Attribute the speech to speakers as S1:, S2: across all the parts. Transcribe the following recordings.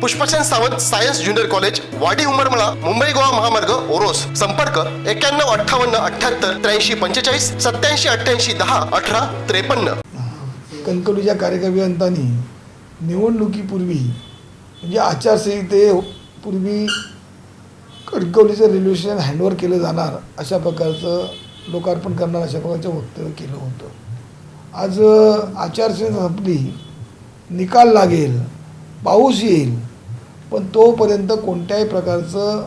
S1: Pushpchand Sawant science junior college Wadi Umarmala Mumbai Goa महामार्ग ओरोस. संपर्क एक्क्याण्णव अठ्ठावन्न अठ्याहत्तर त्र्याऐंशी पंचेचाळीस सत्याऐंशी अठ्ठ्याऐंशी दहा अठरा त्रेपन्न.
S2: कणकवलीच्या कार्यकर्त्यांनी निवडणुकीपूर्वी म्हणजे आचारसंहितेपूर्वी कणकवलीचं रेल्वे स्टेशन हँडओव्हर केलं जाणार अशा प्रकारचं लोकार्पण करणार अशा प्रकारचं वक्तव्य केलं होतं. आज आचारसंहिता संपली निकाल लागेल पाऊस येईल पण तोपर्यंत कोणत्याही प्रकारचं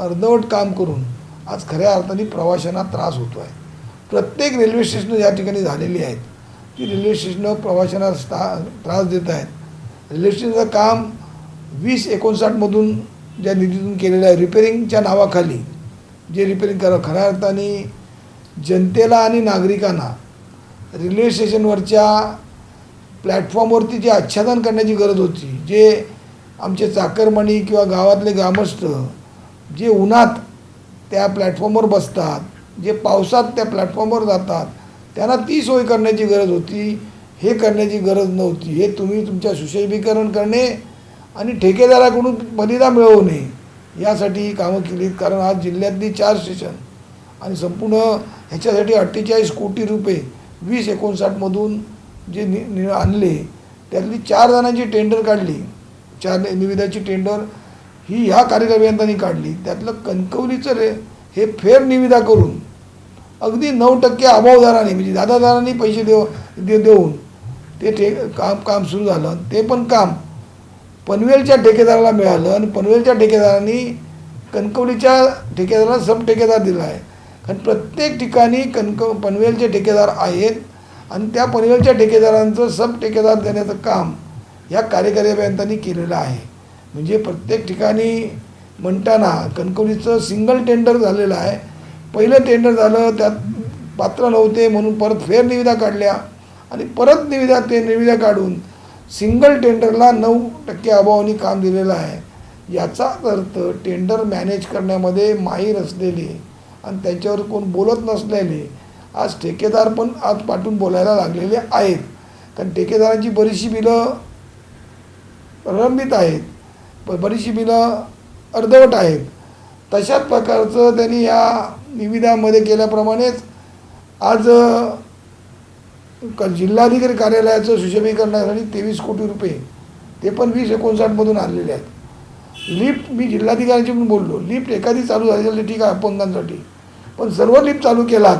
S2: अर्धवट काम करून आज खऱ्या अर्थाने प्रवाशांना त्रास होतो आहे प्रत्येक रेल्वे स्टेशनं या ठिकाणी झालेली आहेत. ती रेल्वे स्टेशनं प्रवाशांना त्रास देत आहेत. रेल्वे स्टेशनचं काम वीस एकोणसाठमधून ज्या निधीतून केलेलं आहे रिपेरिंगच्या नावाखाली जे रिपेरिंग करा खऱ्या अर्थाने जनतेला आणि नागरिकांना रेल्वे स्टेशनवरच्या प्लॅटफॉर्मवरती जे आच्छादन करण्याची गरज होती जे आमचे चाकरमणी किंवा गावातले ग्रामस्थ जे उन्हात त्या प्लॅटफॉर्मवर बसतात जे पावसात त्या प्लॅटफॉर्मवर जातात त्यांना ती सोय करण्याची गरज होती हे करण्याची गरज नव्हती हे तुम्ही तुमच्या सुशैबीकरण करणे आणि ठेकेदाराकडून बलिदा मिळवणे यासाठी ही कामं केलीत कारण आज जिल्ह्यातली चार स्टेशन आणि संपूर्ण ह्याच्यासाठी अठ्ठेचाळीस कोटी रुपये वीस एकोणसाठमधून जे नि नि आणले त्यातली चार जणांची टेंडर काढली. चार निविदाची टेंडर ही ह्या कार्यकर्त्यांनी काढली. त्यातलं कणकवलीचं रे हे फेर निविदा करून अगदी नऊ टक्के अभावदाराने म्हणजे दादादारांनी पैसे देव दे देऊन ते ठे काम काम सुरू झालं. ते पण काम पनवेलच्या ठेकेदाराला मिळालं आणि पनवेलच्या ठेकेदारांनी कणकवलीच्या ठेकेदाराला सब ठेकेदार दिला आहे. कारण प्रत्येक ठिकाणी कणक पनवेलचे ठेकेदार आहेत आणि त्या पनवेलच्या ठेकेदारांचं सब ठेकेदार देण्याचं काम या अभियंत्यांनी केलेलं आहे. म्हणजे प्रत्येक ठिकाणी म्हणताना कणकवलीचं सिंगल टेंडर झालेलं आहे. पहिलं टेंडर झालं त्यात पात्र नव्हते म्हणून परत फेर निविदा काढल्या. आणि परत निविदा ते निविदा काढून सिंगल टेंडरला नऊ टक्के अभावाने काम दिलेलं आहे. याचाच अर्थ टेंडर मॅनेज करण्यामध्ये माहीर असलेले आणि त्यांच्यावर कोण बोलत नसलेले आज ठेकेदार पण आज पाठून बोलायला लागलेले आहेत. कारण ठेकेदारांची बरीचशी बिलं प्रलंबित आहेत. ब- बरीचशी बिलं अर्धवट आहेत. तशाच प्रकारचं त्यांनी या निविदामध्ये केल्याप्रमाणेच आज क जिल्हाधिकारी कार्यालयाचं सुशमीकरणासाठी तेवीस कोटी रुपये ते पण वीस एकोणसाठमधून आणलेले आहेत. लिफ्ट मी जिल्हाधिकाऱ्यांशी पण बोललो. लिफ्ट एखादी चालू झाली ठीक आहे अपंगांसाठी. पण सर्व लिफ्ट चालू केलात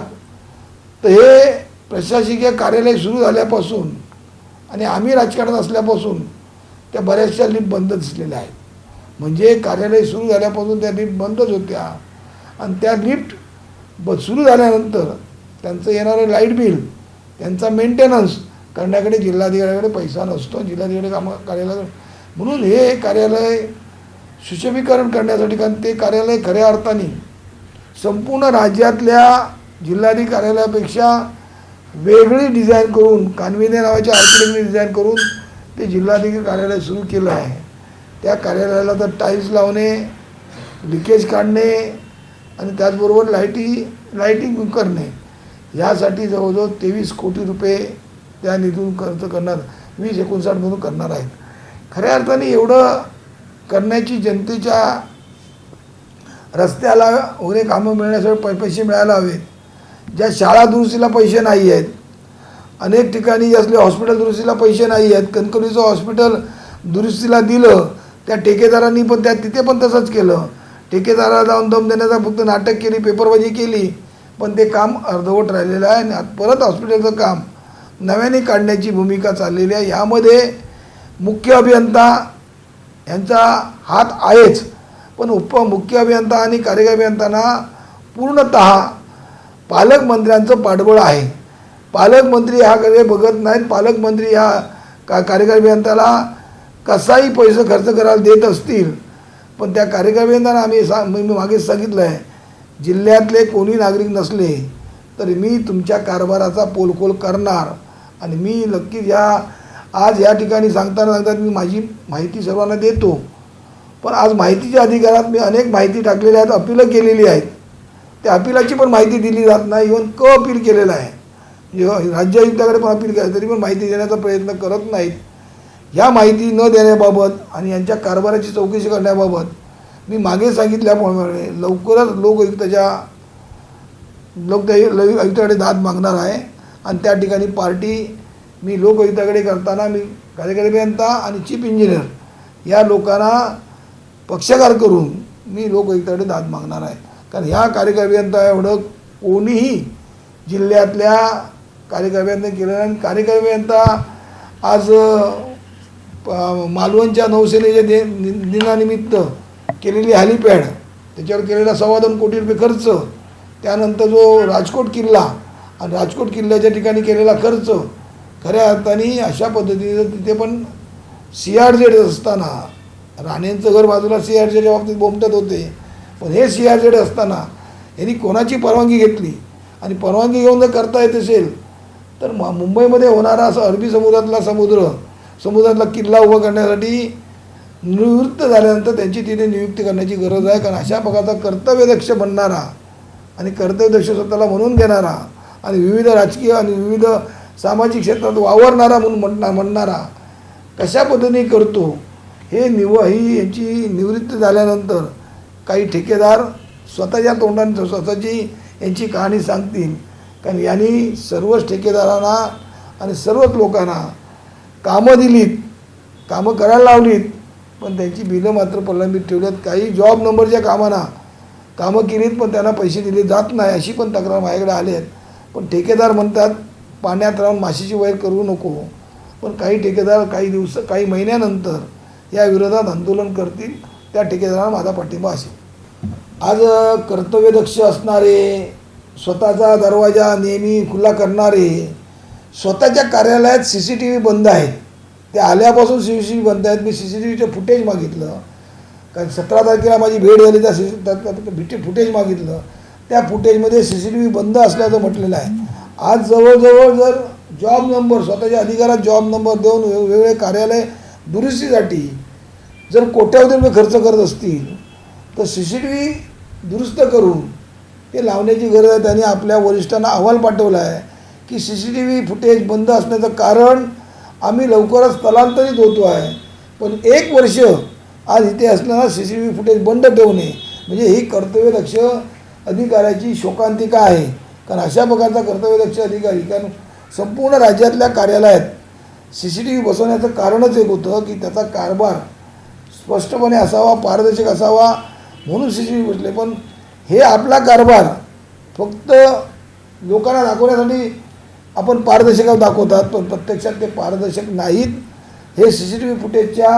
S2: तर हे प्रशासकीय कार्यालय सुरू झाल्यापासून आणि आम्ही राजकारणात असल्यापासून त्या बऱ्याचशा लिफ्ट बंद दिसलेल्या आहेत. म्हणजे कार्यालय सुरू झाल्यापासून त्या लिफ्ट बंदच होत्या. आणि त्या लिफ्ट ब सुरू झाल्यानंतर त्यांचं येणारं लाइट बिल त्यांचा मेंटेनन्स करण्याकडे जिल्हाधिकाऱ्याकडे पैसा नसतो जिल्हाधिकारी काम कार्यालय म्हणून हे कार्यालय सुशमीकरण करण्यासाठी कारण ते कार्यालय खऱ्या अर्थाने संपूर्ण राज्यातल्या जिल्हाधिकारी कार्यालयापेक्षा वेगळी डिझाईन करून कानविने नावाच्या आर्किटेक्टने डिझाईन करून ते जिल्हाधिकारी कार्यालय सुरू केलं आहे. त्या कार्यालयाला तर टाईल्स लावणे लिकेज काढणे आणि त्याचबरोबर लाईटी लाईटिंग करणे. यासाठी जवळजवळ तेवीस कोटी रुपये त्या निधून खर्च करणार वीस एकोणसाठमधून करणार आहेत. खऱ्या अर्थाने एवढं करण्याची जनतेच्या रस्त्याला वगैरे कामं मिळण्यासाठी पै पैसे मिळायला हवेत. ज्या शाळा दुरुस्तीला पैसे नाही आहेत अनेक ठिकाणी असले हॉस्पिटल दुरुस्तीला पैसे नाही आहेत. कणकवलीचं हॉस्पिटल दुरुस्तीला दिलं त्या ठेकेदारांनी पण त्या तिथे पण तसंच केलं. ठेकेदाराला जाऊन दम देण्याचा फक्त नाटक केली पेपरबाजी केली पण ते काम अर्धवट राहिलेलं आहे. आणि परत हॉस्पिटलचं काम नव्याने काढण्याची भूमिका चाललेली आहे. यामध्ये मुख्य अभियंता यांचा हात आहेच. पण उप मुख्य अभियंता आणि कार्यकारी अभियंत्यांना पूर्णत पालकमंत्र्यांचं पाठबळ आहे. पालकमंत्री हा ह्याकडे बघत नाहीत. पालकमंत्री ह्या का कार्यकारी अभियंत्याला कसाही पैसे खर्च करायला देत असतील पण त्या कार्यकर्त्यांना आम्ही सा मी मागेच सांगितलं आहे जिल्ह्यातले कोणी नागरिक नसले तरी मी तुमच्या कारभाराचा पोलखोल करणार. आणि मी नक्कीच या आज या ठिकाणी सांगताना सांगतात मी माझी माहिती सर्वांना देतो. पण आज माहितीच्या अधिकारात मी अनेक माहिती टाकलेल्या आहेत अपिलं केलेली आहेत. त्या अपिलाची पण माहिती दिली जात नाही इव्हन क अपील केलेलं आहे. राज्य आयुक्ताकडे पण अपील केलं तरी पण माहिती देण्याचा प्रयत्न करत नाहीत. ह्या माहिती न देण्याबाबत आणि यांच्या कारभाराची चौकशी करण्याबाबत मी मागे सांगितल्याप्रमाणे लवकरच लोकयुक्ताच्या लोक आयुक्ताकडे दाद मागणार आहे. आणि त्या ठिकाणी पार्टी मी लोकयुक्ताकडे करताना मी कार्यकारी अभियंता आणि चीफ इंजिनियर या लोकांना पक्षकार करून मी लोकयुक्ताकडे दाद मागणार आहे. कारण ह्या कार्यकारी अभियंता एवढं कोणीही जिल्ह्यातल्या कार्यकारी केलेला केलं आणि कार्यकारी आज प- मालवणच्या नौसेनेच्या दि दि- दिनानिमित्त केलेली हॅलिपॅड त्याच्यावर केलेला सव्वा दोन कोटी रुपये खर्च त्यानंतर जो राजकोट किल्ला आणि राजकोट किल्ल्याच्या ठिकाणी केलेला खर्च खऱ्या अर्थाने अशा पद्धतीने तिथे पण सी आर झेड असताना राणेंचं घर बाजूला सी आर झेडच्या बाबतीत बोमटत होते पण हे सी आर झेड असताना यांनी कोणाची परवानगी घेतली? आणि परवानगी घेऊन जर करता येत असेल तर म मुंबईमध्ये होणारा असं अरबी समुद्रातला समुद्र समुद्रातला किल्ला उभा करण्यासाठी निवृत्त झाल्यानंतर त्यांची तिथे नियुक्ती करण्याची गरज आहे. कारण अशा प्रकारचा कर्तव्यदक्ष बनणारा आणि कर्तव्यदक्ष स्वतःला म्हणून घेणारा आणि विविध राजकीय आणि विविध सामाजिक क्षेत्रात वावरणारा म्हणून म्हणणार म्हणणारा कशा पद्धतीने करतो हे निव ही यांची निवृत्त झाल्यानंतर काही ठेकेदार स्वतःच्या तोंडाने स्वतःची यांची कहाणी सांगतील. कारण यांनी सर्वच ठेकेदारांना आणि सर्वच लोकांना कामं दिलीत कामं करायला लावलीत पण त्यांची बिलं मात्र प्रलंबित ठेवल्यात. काही जॉब नंबरच्या कामांना कामं केलीत पण त्यांना पैसे दिले जात नाही अशी पण तक्रार माझ्याकडे आली आहेत. पण ठेकेदार म्हणतात पाण्यात राहून माशीची वैर करू नको. पण काही ठेकेदार काही दिवस काही महिन्यानंतर या विरोधात आंदोलन करतील त्या ठेकेदारांना माझा पाठिंबा असेल. आज कर्तव्यदक्ष असणारे स्वतःचा दरवाजा नेहमी खुला करणारे स्वतःच्या कार्यालयात सी सी टी व्ही बंद आहेत. ते आल्यापासून सी सी टी व्ही बंद आहेत. मी सी सी टी व्हीचं फुटेज मागितलं. कारण सतरा तारखेला माझी भेट झाली त्या सी सी फुटेज मागितलं. त्या फुटेजमध्ये सी सी टी व्ही बंद असल्याचं म्हटलेलं आहे. आज जवळजवळ जर जॉब नंबर स्वतःच्या अधिकारात जॉब नंबर देऊन वेगवेगळे कार्यालय दुरुस्तीसाठी जर कोट्यावधी रुपये खर्च करत असतील तर सी सी टी व्ही दुरुस्त करून ते लावण्याची गरज आहे. त्यांनी आपल्या वरिष्ठांना अहवाल पाठवला आहे की C C T V footage बंद असण्याचं कारण आम्ही लवकरच स्थलांतरित होतो आहे. पण एक वर्ष आज इथे असताना C C T V footage बंद ठेवणे म्हणजे ही कर्तव्यदक्ष अधिकाऱ्याची शोकांतिका आहे. कारण अशा प्रकारचा कर्तव्यदक्ष अधिकारी कारण संपूर्ण राज्यातल्या कार्यालयात सी सी टी व्ही बसवण्याचं कारणच एक होतं की त्याचा कारभार स्पष्टपणे असावा पारदर्शक असावा म्हणून सी सी टी व्ही बसले. पण हे आपला कारभार. फक्त लोकांना दाखवण्यासाठी आपण पारदर्शक दाखवतात पण प्रत्यक्षात ते पारदर्शक नाहीत. हे सी सी टी व्ही फुटेजच्या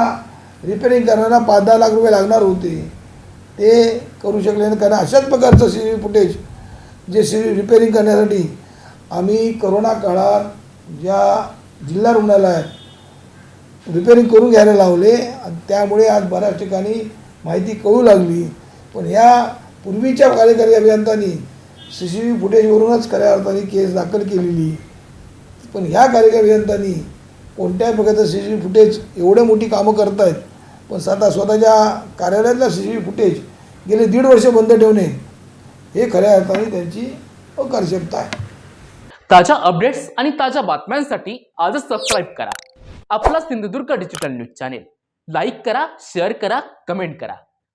S2: रिपेरिंग करण्याला पाच दहा लाख रुपये लागणार होते. ते करू शकले नाही. कारण अशाच प्रकारचं C C T V footage जे सी रिपेरिंग करण्यासाठी आम्ही करोना काळात ज्या जिल्हा रुग्णालयात रिपेरिंग करून घ्यायला लावले आणि त्यामुळे आज बऱ्याच ठिकाणी माहिती कळू लागली. पण या पूर्वीच्या कार्यकारी अभियंत्यांनी सी सी व्ही फुटेजवरूनच खऱ्या अर्थाने केस दाखल केलेली. पण ह्या कार्यकारी अभियंत्यांनी कोणत्याही प्रकारचं सी सी व्ही फुटेज एवढे मोठी कामं करत आहेत पण स्वतः स्वतःच्या कार्यालयातला सी सी व्ही फुटेज गेले दीड वर्ष बंद ठेवणे हे खऱ्या अर्थाने त्यांची अकार्यक्षमता आहे.
S3: ताज्या अपडेट्स आणि ताज्या बातम्यांसाठी आजच सबस्क्राईब करा. आपला Sindhudurg digital news channel like करा शेअर करा कमेंट करा.